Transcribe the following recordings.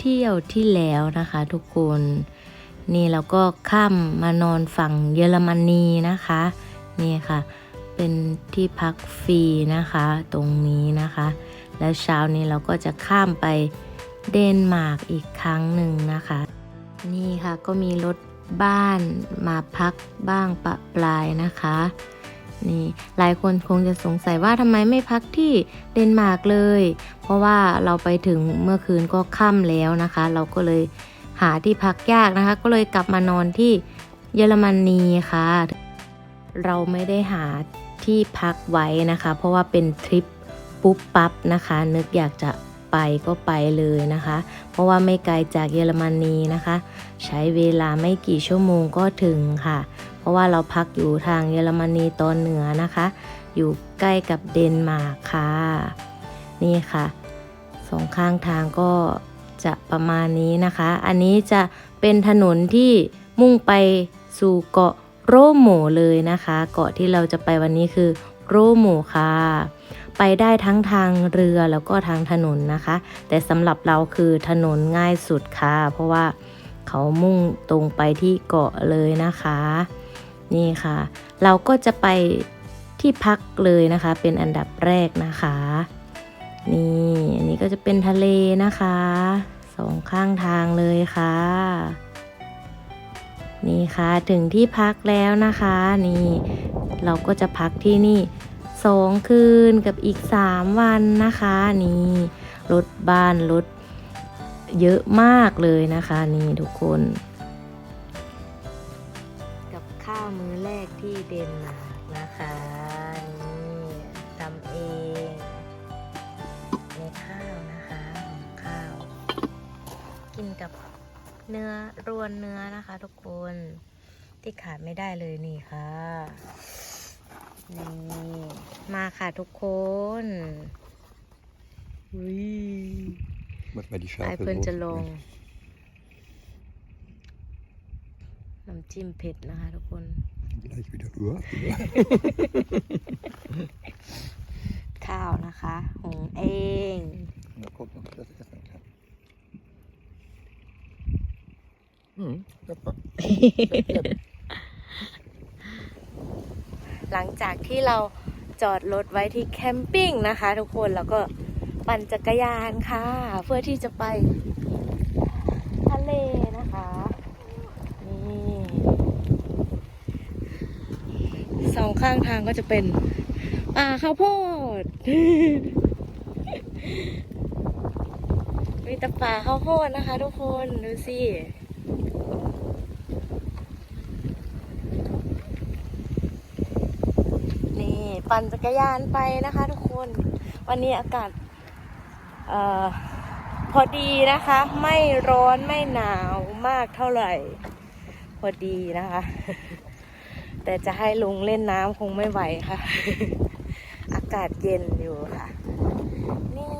เที่ยวที่แล้วนะคะทุกคน นี่เราก็ข้ามมานอนฝั่งเยอรมนีนะคะ นี่ค่ะ เป็นที่พักฟรีนะคะ ตรงนี้นะคะ แล้วเช้านี้เราก็จะข้ามไปเดนมาร์กอีกครั้งหนึ่งนะคะ นี่ค่ะก็มีรถบ้านมาพักบ้างปะปลายนะคะ นี่หลายคนคงจะสงสัยว่าทำไมไม่พักที่เดนมาร์กเลย เพราะว่าเราไปถึงเมื่อคืนก็ค่ำแล้วนะคะ เราก็เลยหาที่พักยากนะคะ ก็เลยกลับมานอนที่เยอรมนีค่ะ เราไม่ได้หาที่พักไว้นะคะ เพราะว่าเป็นทริปปุ๊บปั๊บนะคะ นึกอยากจะไปก็ไปเลยนะคะ เพราะว่าไม่ไกลจากเยอรมนีนะคะ ใช้เวลาไม่กี่ชั่วโมงก็ถึงค่ะ เพราะว่าเราพักอยู่ทางเยอรมนีตอนเหนือนะคะ อยู่ใกล้กับเดนมาร์กค่ะ นี่ค่ะสองข้างทางก็จะประมาณนี้นะคะ อันนี้จะเป็นถนนที่มุ่งไปสู่เกาะโรโมเลยนะคะ เกาะที่เราจะไปวันนี้คือโรโมค่ะ ไปได้ทั้งทางเรือแล้วก็ทางถนนนะคะ แต่สำหรับเราคือถนนง่ายสุดค่ะ เพราะว่าเขามุ่งตรงไปที่เกาะเลยนะคะ นี่ค่ะ เราก็จะไปที่พักเลยนะคะ เป็นอันดับแรกนะคะ นี่อันนี้ก็จะเป็นทะเลนะคะสองข้างทางเลยค่ะ นี่ค่ะถึงที่พักแล้วนะคะ นี่เราก็จะพักที่นี่สองคืนกับอีกสามวันนะคะ นี่รถบ้านรถเยอะมากเลยนะคะ นี่ทุกคนาวมื้อแรกที่เดนมาร์กนะคะนี่ทำเองในข้าวนะคะข้าว กินกับเนื้อรวนเนื้อนะคะ ทุกคนที่ขาดไม่ได้เลยนี่ค่ะนี่มาค่ะทุกคน Moet bij die ไอ schapen เพื่อนจะล erop. ง น้ำจิ้มเผ็ดนะคะทุกคน Gleich wieder. Uah, uah. ข้าวนะคะหุงเอง Da kommt noch das Essen. Ja. Hm, super. หลังจากที่เราจอดรถไว้ที่แคมปิ้งนะคะ ทุกคนแล้วก็ปั่นจักรยานค่ะ เพื่อที่จะไปทะเลนะคะนี่สอง ข้างทางก็จะเป็นป่าข้าวโพดมีแต่ป่าข้าวโพดนะคะ ทุกคนดูสินี่ปั่นจักรยานไปนะคะ ทุกคน วันนี้อากาศออพอดีนะคะ ไม่ร้อนไม่หนาวมากเท่าไหร่ พอดีนะคะ แต่จะให้ลุงเล่นน้ำคงไม่ไหวค่ะ อากาศเย็นอยู่ค่ะ นี่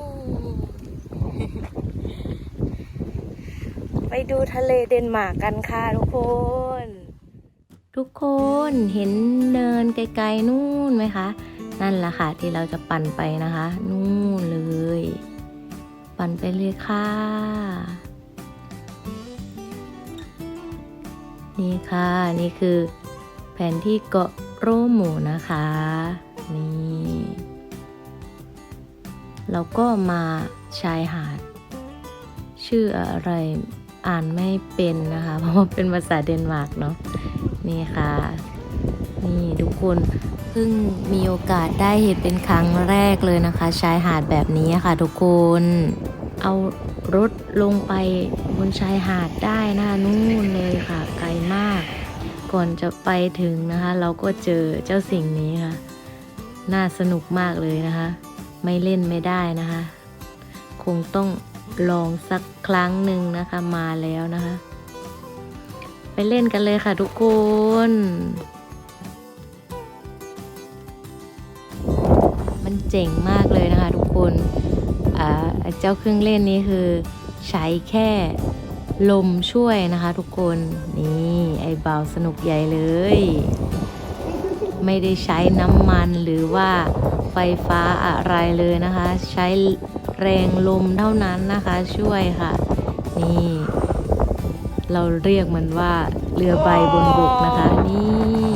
ไปดูทะเลเดนมาร์กกันค่ะทุกคน ทุกคนเห็นเนินไกลๆนู่นไหมคะ นั่นแหละค่ะที่เราจะปั่นไปนะคะ นู่นเลย ปั่นไปเลยค่ะนี่ค่ะ นี่คือแผนที่เกาะโรหมูนะคะ นี่เราก็มาชายหาด ชื่ออะไรอ่านไม่เป็นนะคะ เพราะว่าเป็นภาษาเดนมาร์กเนาะนี่ค่ะ นี่ทุกคนเพิ่งมีโอกาสได้เห็นเป็นครั้งแรกเลยนะคะ ชายหาดแบบนี้ค่ะทุกคน เอารถลงไปบนชายหาดได้นะคะนู่นเลยค่ะ ก่อนจะไปถึงนะคะ เราก็เจอเจ้าสิ่งนี้ค่ะ น่าสนุกมากเลยนะคะ ไม่เล่นไม่ได้นะคะ คงต้องลองสักครั้งหนึ่งนะคะมาแล้วนะคะ ไปเล่นกันเลยค่ะทุกคนมันเจ๋งมากเลยนะคะทุกคนเจ้าเครื่องเล่นนี้คือใช้แค่ลมช่วยนะคะทุกคนนี่ เบาสนุกใหญ่เลย ไม่ได้ใช้น้ำมันหรือว่าไฟฟ้าอะไรเลยนะคะ ใช้แรงลมเท่านั้นนะคะช่วยค่ะ นี่ เราเรียกมันว่าเรือใบบนบกนะคะนี่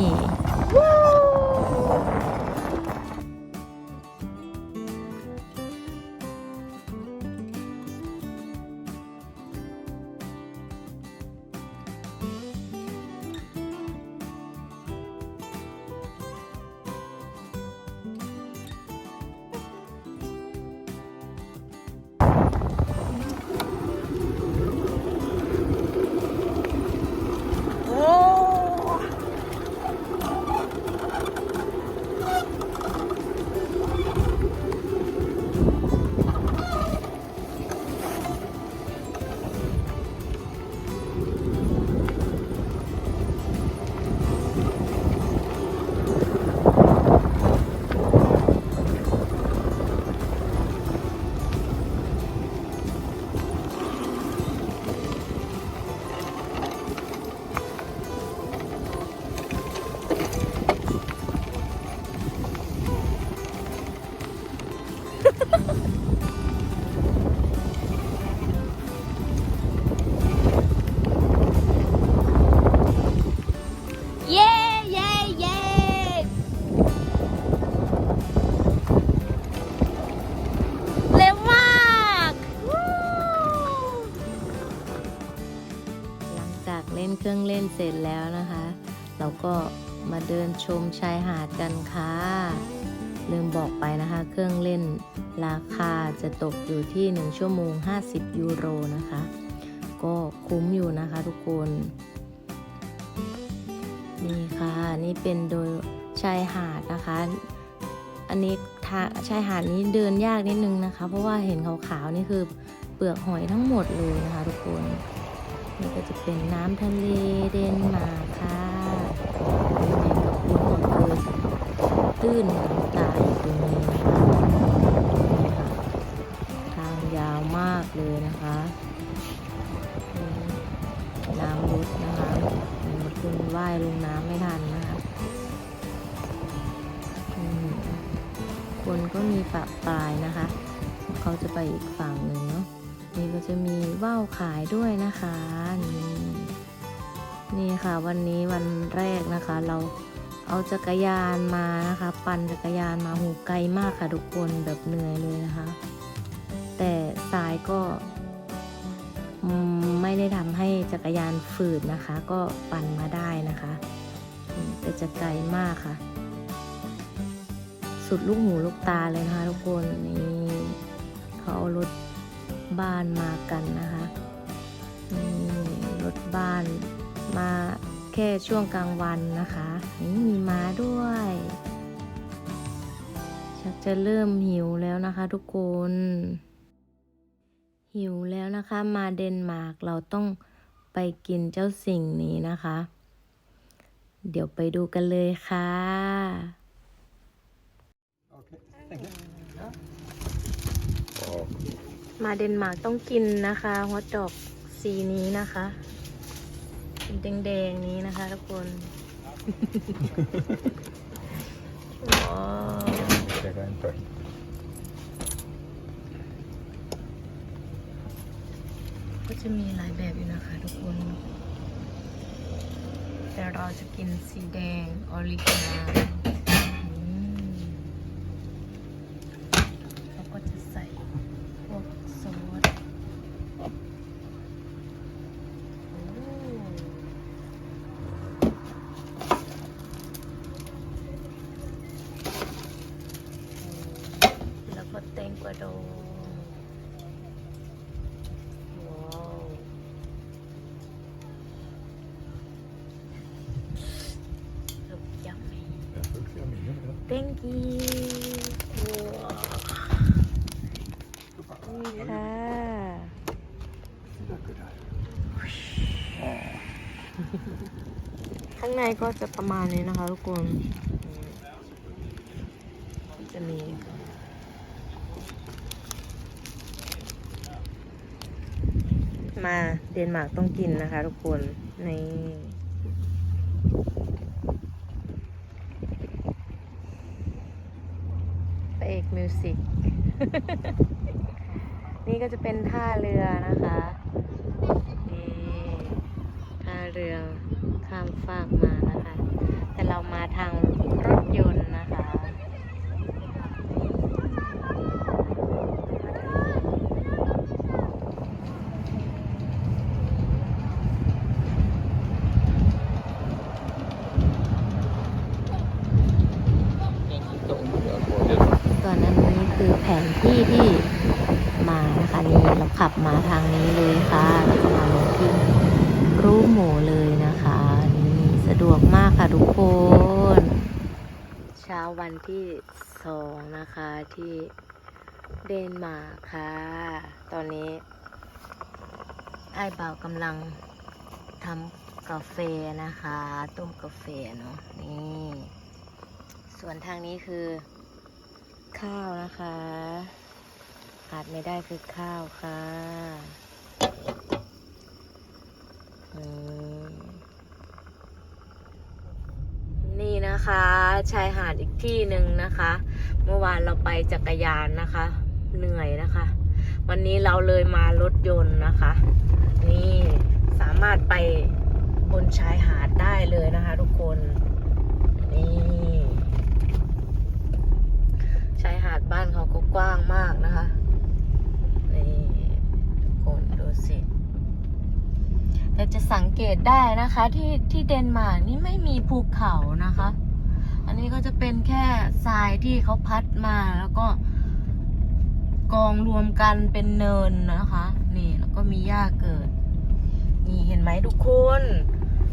เสร็จแล้วนะคะ เราก็มาเดินชมชายหาดกันค่ะลืมบอกไปนะคะ เครื่องเล่นราคาจะตกอยู่ที่ 1 ชั่วโมง 50 ยูโรนะคะ ก็คุ้มอยู่นะคะทุกคน นี่ค่ะ นี่เป็นโดยชายหาดนะคะ อันนี้ทาชายหาดนี้เดินยากนิดนึงนะคะ เพราะว่าเห็นขาวๆนี่คือเปลือกหอยทั้งหมดเลยนะคะทุกคน นี่ก็จะเป็นน้ำทะเลเดนมาร์กค่ะยังไงกับคุณก็คือตื้นน้ำตาอยู่ตรงนี้นะคะนี่ค่ะทางยาวมากเลยนะคะ น้ำลดนะคะคุณว่ายลงน้ำไม่ทันนะคะคนก็มีปะปลายนะคะ เขาจะไปอีกฝั่งหนึ่ง ก็จะมีว่าวขายด้วยนะคะนี่นี่ค่ะวันนี้วันแรกนะคะ เราเอาจักรยานมานะคะ ปั่นจักรยานมาหูไกลมากค่ะทุกคนแบบเหนื่อยเลยนะคะ แต่สายก็ไม่ได้ทำให้จักรยานฝืดนะคะ ก็ปั่นมาได้นะคะแต่จะไกลมากค่ะ สุดลูกหูลูกตาเลยนะคะทุกคนนี่เขาเอารถ บ้านมากันนะคะนี่รถบ้านมาแค่ช่วงกลางวันนะคะนี่มีม้าด้วยชักจะเริ่มหิวแล้วนะคะทุกคน หิวแล้วนะคะมาเดนมาร์กเราต้องไปกินเจ้าสิ่งนี้นะคะ เดี๋ยวไปดูกันเลยค่ะ Okay, thank you. มาเดนมาร์กต้องกินนะคะฮอทดอกสีนี้นะคะเป็นแดงๆนี้นะคะทุกคนว้าว Det var en poäng. ก็จะมีหลายแบบอยู่นะคะทุกคน แต่เราจะกินสีแดงออริจินัล Thank you ว้าวนี่ค่ะข้างในก็จะประมาณนี้นะคะทุกคนอืมจะมีมาเดนมาร์กต้องกินนะคะทุกคนใน พระเอก มิวสิกนี่ก็จะเป็นท่าเรือนะคะนี่ท่าเรือข้ามฟากมานะคะ แต่เรามาทางรถยนต์นะคะ ตอนนั้นนี้คือแผนที่ที่มานะคะนี่เราขับมาทางนี้เลยค่ะแล้วก็มาลงที่รูหมูเลยนะคะนี่สะดวกมากค่ะทุกคน เช้าวันที่สองนะคะที่ เดนมาร์กค่ะ ตอนนี้ไอ้บ่าวกำลังทำกาแฟนะคะ ต้มกาแฟเนาะนี่ ส่วนทางนี้คือ ข้าวนะคะขาดไม่ได้คือข้าวค่ะนี่นะคะชายหาดอีกที่หนึ่งนะคะ เมื่อวานเราไปจักรยานนะคะ เหนื่อยนะคะ วันนี้เราเลยมารถยนต์นะคะ นี่สามารถไปบนชายหาดได้เลยนะคะ ทุกคนนี่ชายหาดบ้านเขาก็กว้างมากนะคะนี่ทุกคนดูสิแต่จะสังเกตได้นะคะ ที่ที่เดนมาร์กนี่ไม่มีภูเขานะคะ อันนี้ก็จะเป็นแค่ทรายที่เขาพัดมาแล้วก็ กองรวมกันเป็นเนินนะคะ นี่แล้วก็มีหญ้าเกิด นี่เห็นไหมทุกคน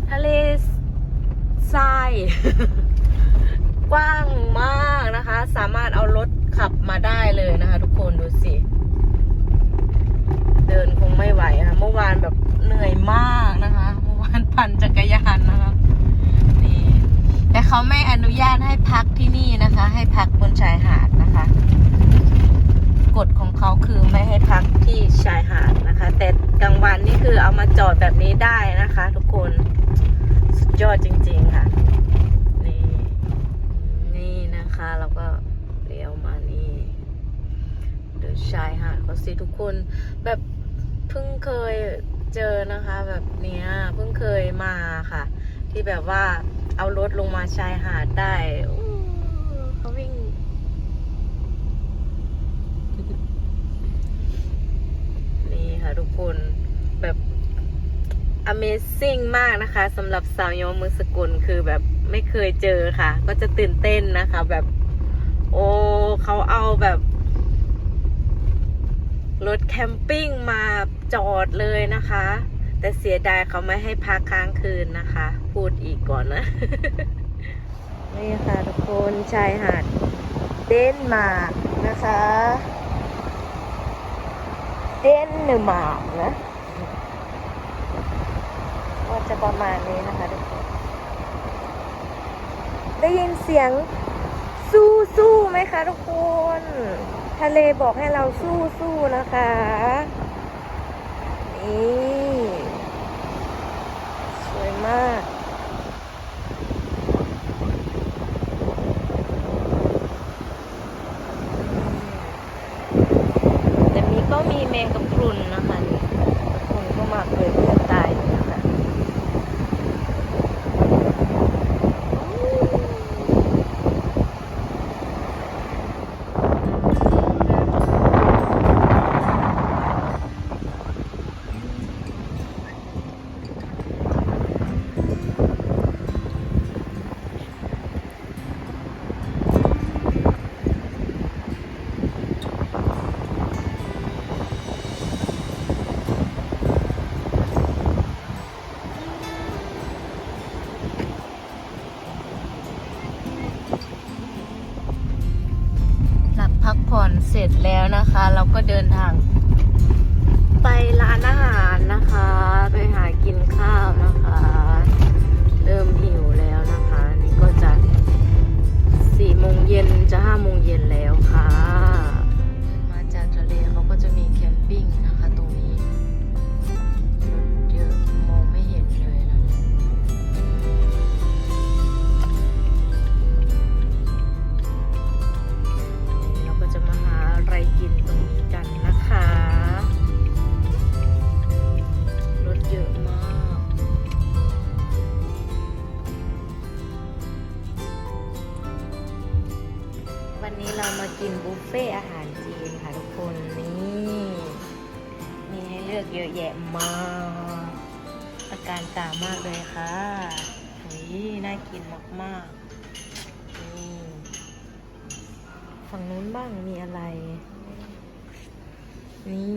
ทะเลทรายกว้างมากนะคะ สามารถเอารถขับมาได้เลยนะคะ ทุกคนดูสิ เดินคงไม่ไหวค่ะเมื่อวานแบบเหนื่อยมากนะคะ เมื่อวานปั่นจักรยานนะคะนี่แต่เขาไม่อนุญาตให้พักที่นี่นะคะ ให้พักบนชายหาดนะคะ กฎของเขาคือไม่ให้พักที่ชายหาดนะคะ แต่กลางวันนี่คือเอามาจอดแบบนี้ได้นะคะ ทุกคนสุดยอดจริง ๆ ค่ะ นี่นี่นะคะเราก็เลี้ยวมานี่เดินชายหาดเขาสิทุกคนแบบเพิ่งเคยเจอนะคะ แบบเนี้ยเพิ่งเคยมาค่ะ ที่แบบว่าเอารถลงมาชายหาดได้อู้เขาวิ่ง นี่ ค่ะทุกคนแบบ Amazing มากนะคะสำหรับสาวยองมือสกุลคือแบบไม่เคยเจอค่ะ ก็จะตื่นเต้นนะคะ แบบ โอ้เขาเอาแบบรถแคมปิ้งมาจอดเลยนะคะ แต่เสียดายเขาไม่ให้พักค้างคืนนะคะ พูดอีกก่อนนะ นี่ค่ะทุกคนชายหาดเดนมาร์กนะคะ เดนมาร์กนะก็จะประมาณนี้นะคะทุกคนได้ยินเสียงสู้สู้ไหมคะทุกคน ทะเลบอกให้เราสู้สู้นะคะ นี่ สวยมาก กินมากๆนี่ฝั่งนู้นบ้างมีอะไร นี่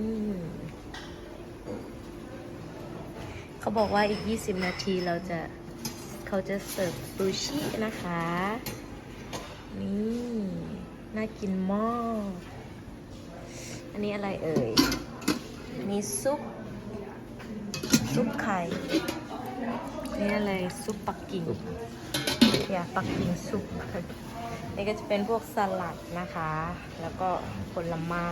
เขาบอกว่าอีก 20 นาทีเราจะเขาจะเสิร์ฟซูชินะคะ นี่น่ากินมากอันนี้อะไรเอ่ย มีซุป ซุปไข่ นี่อะไรซุปปักกิ่งอย่าปักกิ่งซุป นี่ก็จะเป็นพวกสลัดนะคะ แล้วก็ผลไม้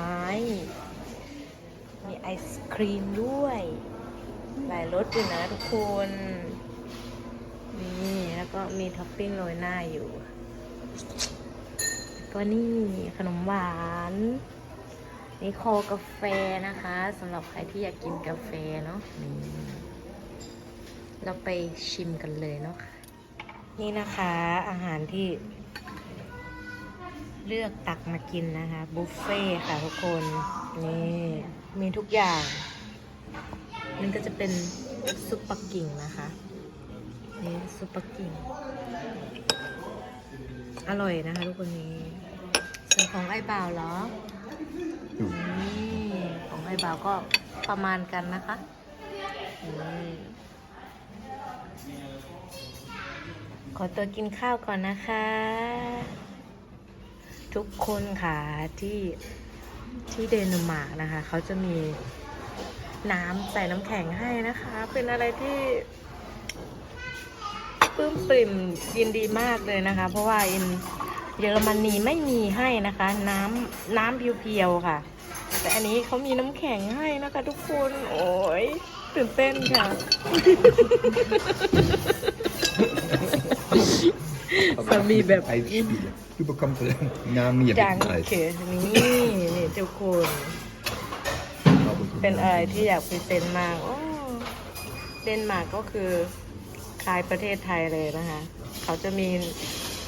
มีไอศครีมด้วย หลายรสอยู่นะทุกคน นี่แล้วก็มีท็อปปิ้งโรยหน้าอยู่ ก็นี่ขนมหวานนี่คอกาแฟนะคะสำหรับใครที่อยากกินกาแฟเนาะนี่ เราไปชิมกันเลยเนาะค่ะ นี่นะคะอาหารที่ เลือกตักมากินนะคะ บุฟเฟ่ต์ค่ะทุกคน นี่มีทุกอย่าง มันก็จะเป็นซุปปักกิ่งนะคะ นี่ซุปปักกิ่ง อร่อยนะคะทุกคนนี้ส่วนของไอ้บ่าวเหรออยู่นี่ ของไอ้บ่าวก็ประมาณกันนะคะนี่ อตัวกินข้าวก่อนนะคะ ทุกคนค่ะที่ที่เดนมาร์กนะคะ เขาจะมีน้ำใส่น้ำแข็งให้นะคะ เป็นอะไรที่ปลื้มปริ่มยินดีมากเลยนะคะ เพราะว่าอินเยอรมนีไม่มีให้นะคะ น้ำน้ำเพียวๆค่ะ แต่อันนี้เขามีน้ำแข็งให้นะคะ ทุกคน โอ้ยตื่นเต้นค่ะ สามีแบบ Eisspiele. Du bekommst den Namen hier จัง mit Eis. เขนี่นี่ทุกคน เป็นอะไรที่อยากพรีเซนต์มากโอ้เดนมาร์กก็คือคล้ายประเทศไทยเลยนะคะ เขาจะมี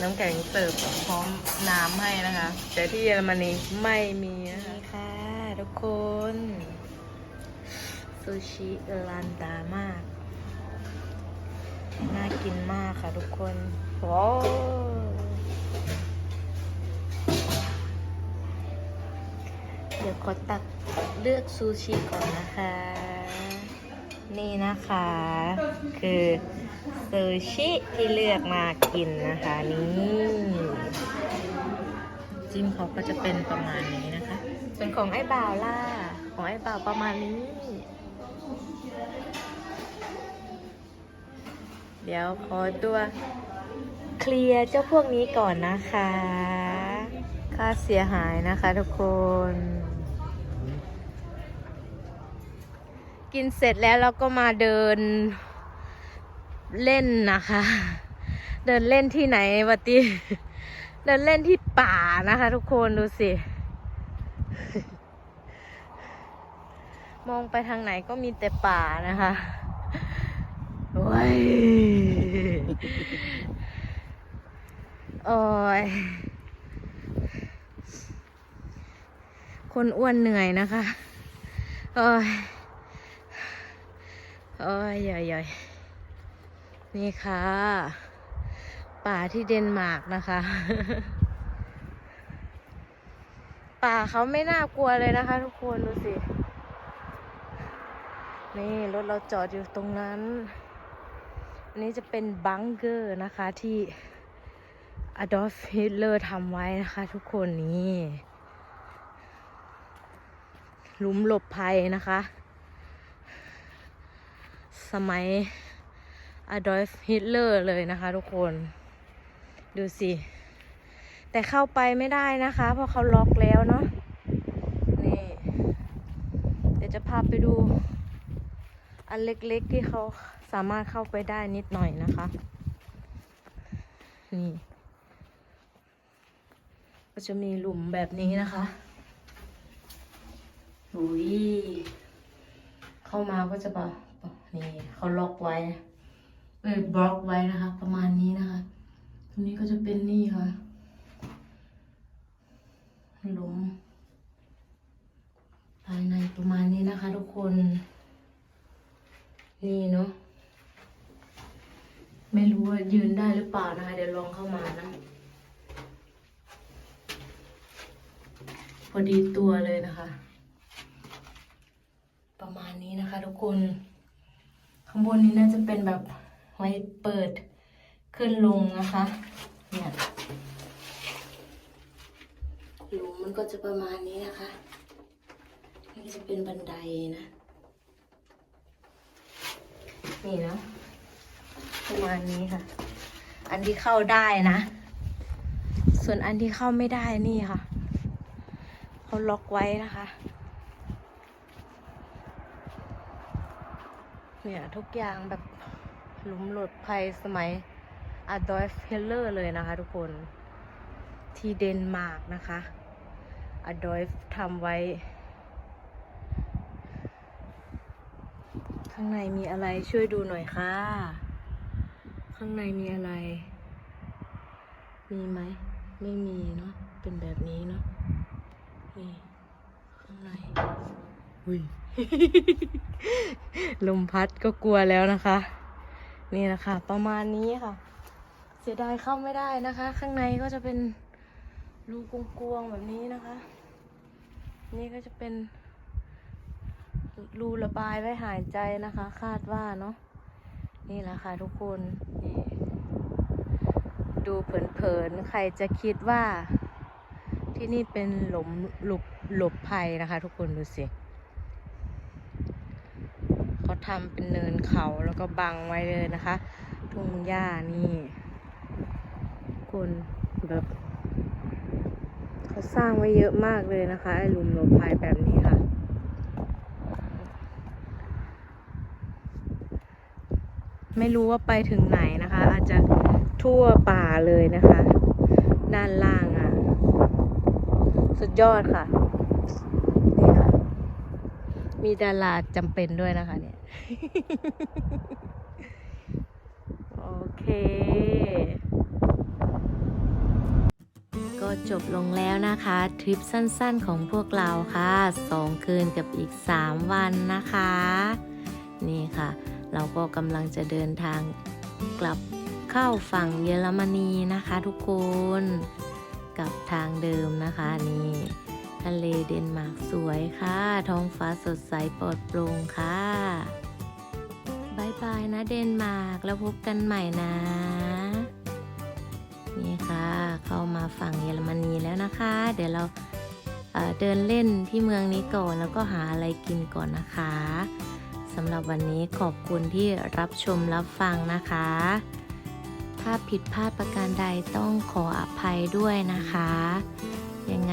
น้ำแข็งเสิร์ฟพร้อมน้ำให้นะคะ แต่ที่เยอรมนีไม่มีนะคะค่ะทุกคนซูชิลันดามาก น่ากินมากค่ะทุกคน ว้เดี๋ยวขอตักเลือกซูชิก่อนนะคะ นี่นะคะ คือซูชิที่เลือกมากินนะคะนี่จิ้มเขาก็จะเป็นประมาณนี้นะคะ ส่วนของไอ้บ่าวล่ะ ของไอ้บ่าวประมาณนี้ เดี๋ยวขอตัว เคลียร์เจ้าพวกนี้ก่อนนะคะ ค่าเสียหายนะคะทุกคน กินเสร็จแล้วเราก็มาเดินเล่นนะคะ เดินเล่นที่ไหนวะติเดินเล่นที่ป่านะคะทุกคนดูสิ มองไปทางไหนก็มีแต่ป่านะคะโอ้ย โอ้ยคนอ้วนเหนื่อยนะคะโอ้ยโอ้ยย่อยๆนี่ค่ะ ป่าที่เดนมาร์กนะคะ ป่าเขาไม่น่ากลัวเลยนะคะทุกคนดูสิ นี่รถเราจอดอยู่ตรงนั้น อันนี้จะเป็นบังเกอร์นะคะที่ อดอล์ฟฮิตเลอร์ทำไว้นะคะ ทุกคนนี่ลุมหลบภัยนะคะ สมัยอดอล์ฟฮิตเลอร์เลยนะคะทุกคน ดูสิ แต่เข้าไปไม่ได้นะคะ เพราะเขาล็อกแล้วเนาะนี่ เดี๋ยวจะพาไปดู อันเล็กๆที่เขาสามารถเข้าไปได้นิดหน่อยนะคะ นี่ ก็จะมีหลุมแบบนี้นะคะอุ้ยเข้ามาก็จะแบบนี่เขาล็อกไว้เอ้ยบล็อกไว้นะคะ ประมาณนี้นะคะ ตรงนี้ก็จะเป็นนี่ค่ะหลุมภายในประมาณนี้นะคะ ทุกคน นี่เนาะไม่รู้ว่ายืนได้หรือเปล่านะคะ เดี๋ยวลองเข้ามานะ อดีตัวเลยนะคะ ประมาณนี้นะคะทุกคน ข้างบนนี้น่าจะเป็นแบบไว้เปิดขึ้นลงนะคะ เนี่ยหลุมมันก็จะประมาณนี้นะคะนี่จะเป็นบันไดนะ นี่นะ ประมาณนี้ค่ะ อันที่เข้าได้นะ ส่วนอันที่เข้าไม่ได้นี่ค่ะ เขาล็อกไว้นะคะ เนี่ยทุกอย่างแบบหลุมหลดภัยสมัยอาดอล์ฟเฮลเลอร์เลยนะคะทุกคนที่เดนมาร์กนะคะอาดอล์ฟทำไว้ ข้างในมีอะไรช่วยดูหน่อยค่ะ ข้างในมีอะไร มีไหม ไม่มีเนาะเป็นแบบนี้เนาะ นี่ข้างในอุ้ย ลมพัดก็กลัวแล้วนะคะ นี่นะคะ ประมาณนี้ค่ะ เสียดายเข้าไม่ได้นะคะ ข้างในก็จะเป็นรูกวงๆแบบนี้นะคะ นี่ก็จะเป็นรูระบายไว้หายใจนะคะ คาดว่าเนาะนี่แหละค่ะทุกคนนี่ดูเผินๆ ใครจะคิดว่า ที่นี่เป็นหลุมหลบหลบภัยนะคะ ทุกคนดูสิเขาทำเป็นเนินเขาแล้วก็บังไว้เลยนะคะ ทุ่งหญ้านี่ คนแบบเขาสร้างไว้เยอะมากเลยนะคะ ไอ้หลุมหลบภัยแบบนี้ค่ะไม่รู้ว่าไปถึงไหนนะคะ อาจจะทั่วป่าเลยนะคะ ด้านล่าง สุดยอดค่ะ นี่ค่ะ มีดาราจำเป็นด้วยนะคะ เนี่ย โอเค ก็จบลงแล้วนะคะ ทริปสั้นๆของพวกเราค่ะสองคืนกับอีก 3 วันนะคะ นี่ค่ะ เราก็กำลังจะเดินทางกลับเข้าฝั่งเยอรมนีนะคะทุกคน กับทางเดิมนะคะนี่ทะเลเดนมาร์กสวยค่ะ ท้องฟ้าสดใสปลอดโปร่งค่ะบายบายนะเดนมาร์กแล้วพบกันใหม่นะ นี่ค่ะ เข้ามาฝั่งเยอรมนีแล้วนะคะ เดี๋ยวเราเอ่อเดินเล่นที่เมืองนี้ก่อนแล้วก็หาอะไรกินก่อนนะคะสำหรับวันนี้ขอบคุณที่รับชมรับฟังนะคะ ถ้าผิดพลาดประการใดต้องขออภัยด้วยนะคะ ยังไง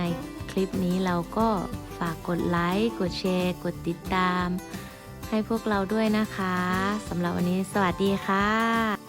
คลิปนี้เราก็ฝากกดไลค์ กดแชร์ กดติดตาม ให้พวกเราด้วยนะคะสำหรับวันนี้สวัสดีค่ะ